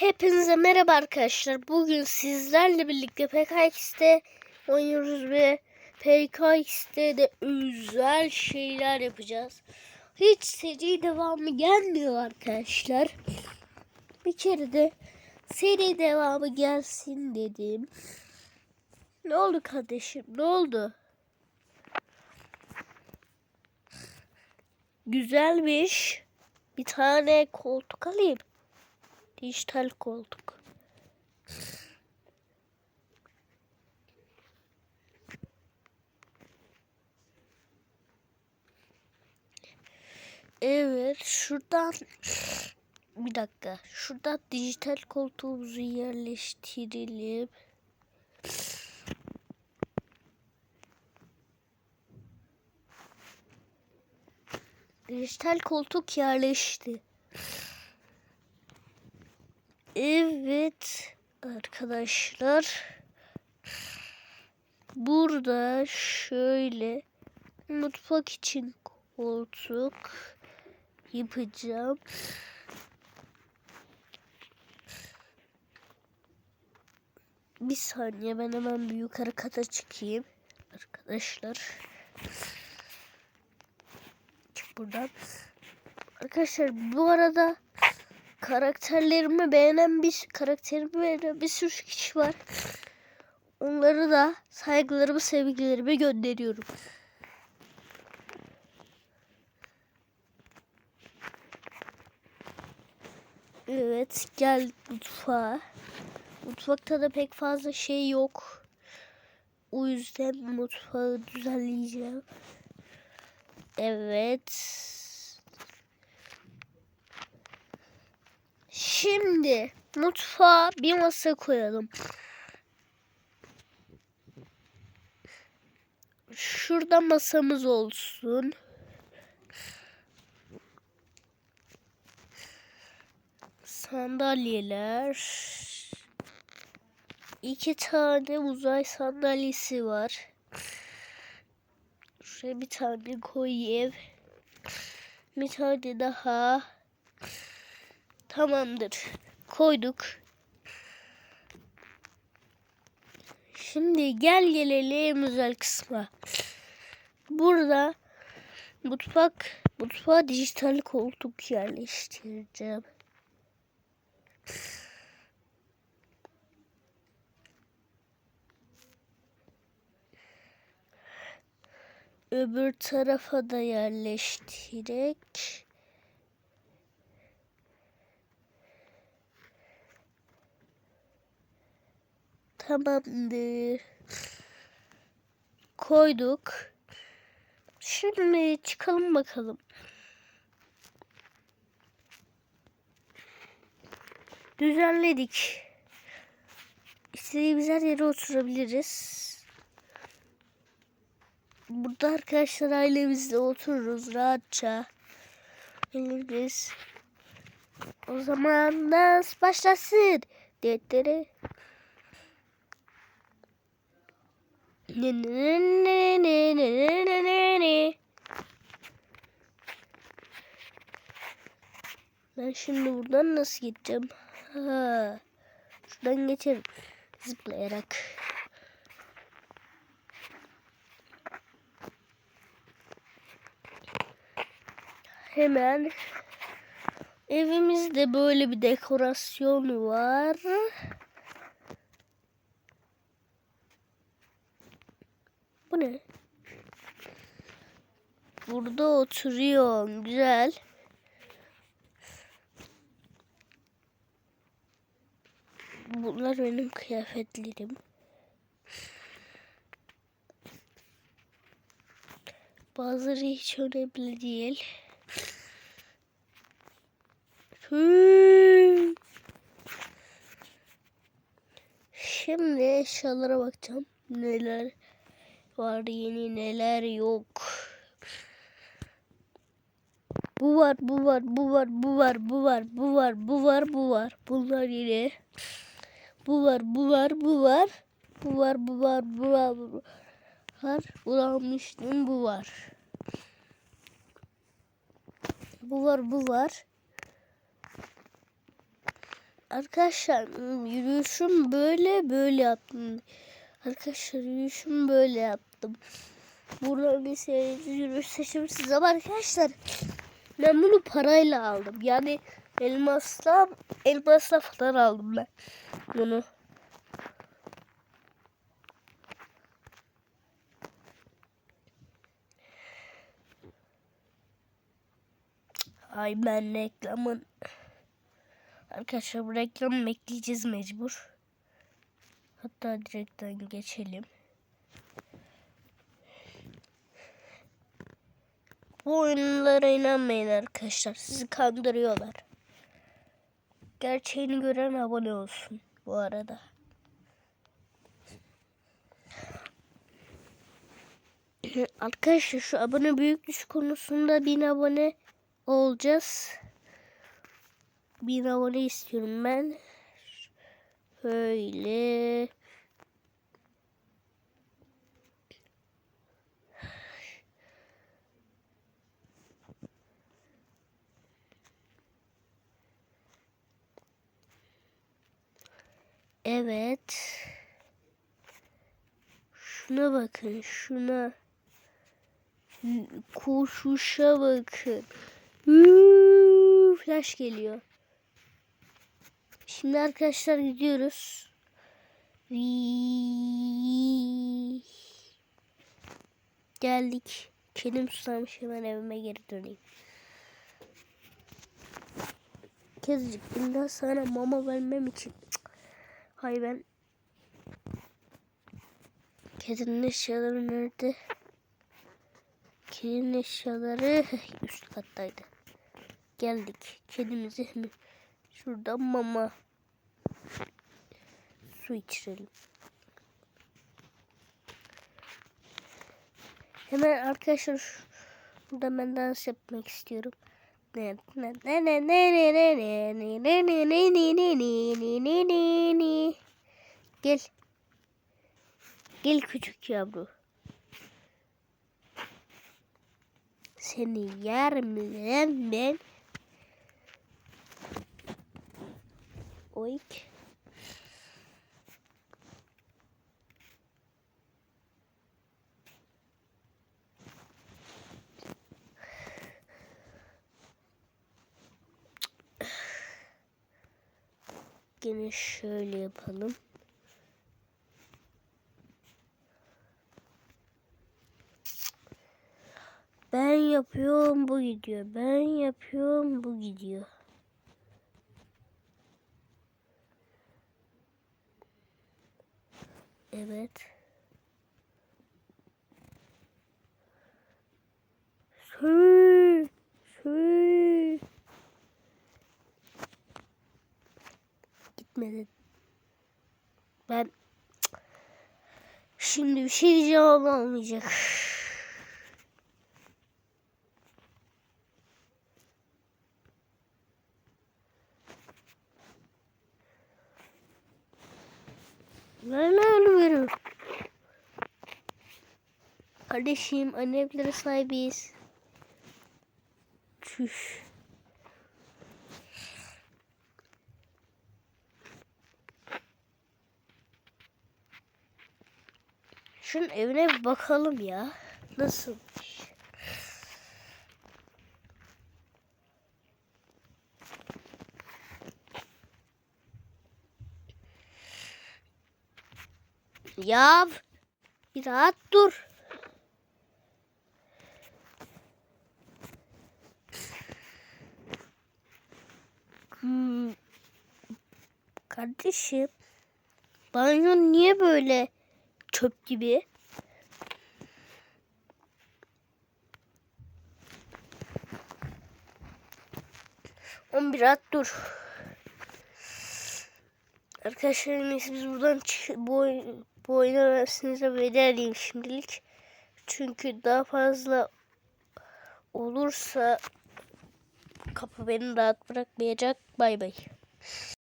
Hepinize merhaba arkadaşlar. Bugün sizlerle birlikte PKX'de oynuyoruz ve PKX'de de özel şeyler yapacağız. Hiç seri devamı gelmiyor arkadaşlar. Bir kere de seri devamı gelsin dedim. Ne oldu kardeşim? Ne oldu? Güzelmiş. Bir tane koltuk alayım. Dijital koltuk. Evet, şuradan bir dakika. Şuradan dijital koltuğumuzu yerleştirelim. Dijital koltuk yerleşti. Evet arkadaşlar. Burada şöyle mutfak için koltuk yapacağım. Bir saniye ben hemen bir yukarı kata çıkayım. Arkadaşlar. Çık buradan. Arkadaşlar bu arada karakterlerimi beğenen bir karakterimi beğenen bir sürü kişi var. Onları da saygılarımı, sevgilerimi gönderiyorum. Evet, gel mutfağa. Mutfakta da pek fazla şey yok. O yüzden mutfağı düzenleyeceğim. Evet. Şimdi mutfağa bir masa koyalım. Şurada masamız olsun. Sandalyeler. İki tane uzay sandalyesi var. Şuraya bir tane koyayım. Bir tane daha. Tamamdır. Koyduk. Şimdi gel gelelim özel kısma. Burada mutfak mutfağa dijital koltuk yerleştireceğim. Öbür tarafa da yerleştirek. Tamamdır. Koyduk. Şimdi çıkalım bakalım. Düzenledik. İstediğimiz her yere oturabiliriz. Burada arkadaşlar ailemizle otururuz rahatça. Geliriz. O zaman nasıl başlasın? Dedere. Ne ne ne ne ne ne ne ne. Ben şimdi buradan nasıl gideceğim? Ha. Şuradan geçerim. Zıplayarak. Hemen evimizde böyle bir dekorasyon var. Ne? Burada oturuyorum. Güzel. Bunlar benim kıyafetlerim. Bazıları hiç önemli değil. Hmm. Şimdi eşyalara bakacağım. Neler var yeni neler yok. Bu var, bu var, bu var, bu var, bu var, bu var, bu var, bu var. Bunlar yeni. Bu var, bu var, bu var. Bu var, bu var, bu var, bu var. Ulanmıştım, bu var. Bu var, bu var. Arkadaşlar hmm, yürüyüşüm böyle böyle yaptım. Arkadaşlar yürüyüşüm böyle yaptım. Burada bir seyirci yürüyüş seçimsiz ama arkadaşlar ben bunu parayla aldım. Yani elmasla elmasla falan aldım ben bunu. Ay ben reklamın Arkadaşlar bu reklamı bekleyeceğiz mecbur. Hatta direkten geçelim. Bu oyunlara inanmayın arkadaşlar. Sizi kandırıyorlar. Gerçeğini gören abone olsun bu arada. Arkadaşlar şu abone büyük düş konusunda bin abone olacağız. Bin abone istiyorum ben. Böyle. Evet. Şuna bakın, şuna. Koşuşa bakın. Huu, Flash geliyor. Şimdi arkadaşlar gidiyoruz. Geldik. Kedim susamış hemen evime geri döneyim. Kezcik illa sana mama vermem için. Hay ben. Kedinin eşyaları nerede? Kedinin eşyaları üst kattaydı. Geldik. Kedimizi şuradan mama su içirelim. Hemen arkadaşlar burada ben dans yapmak istiyorum. Gel. Gel küçük yavru. Seni yer mi ben? Oik. Yine şöyle yapalım. Ben yapıyorum bu gidiyor. Ben yapıyorum bu gidiyor. Evet. Sü, sü. Gitmedi. Ben şimdi bir şey diyeceğim ama olmayacak. Ben veririm. Kardeşim anne evlere sahibiyiz. Çüş. Şunun evine bir bakalım ya. Nasılmış? Ya bir rahat dur. Hmm. Kardeşim, banyo niye böyle çöp gibi? On bir rahat dur. Arkadaşlar iyisi biz buradan bu, oyun, size veda edeyim şimdilik. Çünkü daha fazla olursa kapı beni rahat bırakmayacak. Bay bay.